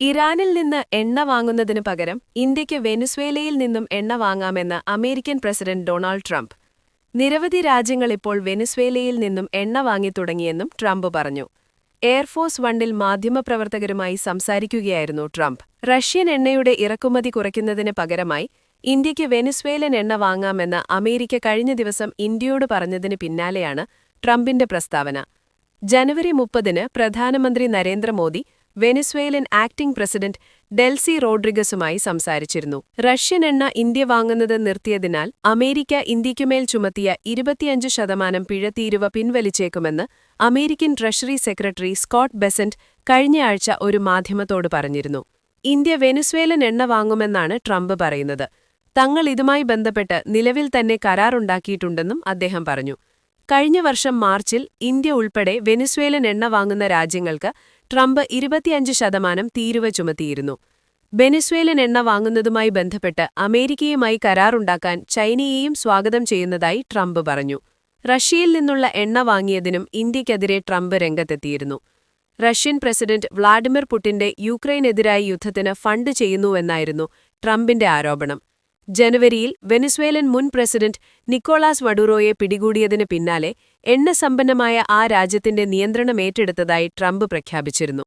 ഇറാനിൽ നിന്ന് എണ്ണ വാങ്ങുന്നതിനു പകരം ഇന്ത്യയ്ക്ക് വെനുസ്വേലയിൽ നിന്നും എണ്ണ വാങ്ങാമെന്ന് അമേരിക്കൻ പ്രസിഡന്റ് ഡൊണാൾഡ് ട്രംപ്. നിരവധി രാജ്യങ്ങൾ ഇപ്പോൾ വെനുസ്വേലയിൽ നിന്നും എണ്ണ വാങ്ങിത്തുടങ്ങിയെന്നും ട്രംപ് പറഞ്ഞു. എയർഫോഴ്സ് വണ്ണിൽ മാധ്യമപ്രവർത്തകരുമായി സംസാരിക്കുകയായിരുന്നു ട്രംപ്. റഷ്യൻ എണ്ണയുടെ ഇറക്കുമതി കുറയ്ക്കുന്നതിന് പകരമായി ഇന്ത്യയ്ക്ക് വെനുസ്വേലൻ എണ്ണ വാങ്ങാമെന്ന് അമേരിക്ക കഴിഞ്ഞ ദിവസം ഇന്ത്യയോട് പറഞ്ഞതിന് പിന്നാലെയാണ് ട്രംപിന്റെ പ്രസ്താവന. ജനുവരി മുപ്പതിന് പ്രധാനമന്ത്രി Narendra Modi Venezuelan acting president Delcy റോഡ്രിഗസുമായി സംസാരിച്ചിരുന്നു. റഷ്യൻ എണ്ണ ഇന്ത്യ വാങ്ങുന്നത് നിർത്തിയതിനാൽ അമേരിക്ക ഇന്ത്യയ്ക്കുമേൽ ചുമത്തിയ ഇരുപത്തിയഞ്ച് ശതമാനം പിഴത്തീരുവ പിൻവലിച്ചേക്കുമെന്ന് American treasury secretary Scott Bessent കഴിഞ്ഞയാഴ്ച ഒരു മാധ്യമത്തോട് പറഞ്ഞിരുന്നു. ഇന്ത്യ വെനിസ്വേലൻ എണ്ണ വാങ്ങുമെന്നാണ് ട്രംപ് പറയുന്നത്. തങ്ങൾ ഇതുമായി ബന്ധപ്പെട്ട് നിലവിൽ തന്നെ കരാറുണ്ടാക്കിയിട്ടുണ്ടെന്നും അദ്ദേഹം പറഞ്ഞു. കഴിഞ്ഞ വർഷം മാർച്ചിൽ ഇന്ത്യ ഉൾപ്പെടെ വെനിസ്വേലൻ എണ്ണ വാങ്ങുന്ന രാജ്യങ്ങൾക്ക് ട്രംപ് ഇരുപത്തിയഞ്ച് ശതമാനം തീരുവ ചുമത്തിയിരുന്നു. വെനസ്വേലൻ എണ്ണ വാങ്ങുന്നതുമായി ബന്ധപ്പെട്ട് അമേരിക്കയുമായി കരാറുണ്ടാക്കാൻ ചൈനയെയും സ്വാഗതം ചെയ്യുന്നതായി ട്രംപ് പറഞ്ഞു. റഷ്യയിൽ നിന്നുള്ള എണ്ണ വാങ്ങിയതിനും ഇന്ത്യയ്ക്കെതിരെ ട്രംപ് രംഗത്തെത്തിയിരുന്നു. റഷ്യൻ പ്രസിഡന്റ് വ്ളാഡിമിർ പുടിന്റെ യുക്രൈനെതിരായ യുദ്ധത്തിന് ഫണ്ട് ചെയ്യുന്നുവെന്നായിരുന്നു ട്രംപിന്റെ ആരോപണം. ജനുവരിയിൽ വെനിസ്വേലൻ മുൻ പ്രസിഡന്റ് നിക്കോളാസ് വഡുറോയെ പിടികൂടിയതിന് പിന്നാലെ എണ്ണസമ്പന്നമായ ആ രാജ്യത്തിന്റെ നിയന്ത്രണമേറ്റെടുത്തതായി ട്രംപ് പ്രഖ്യാപിച്ചിരുന്നു.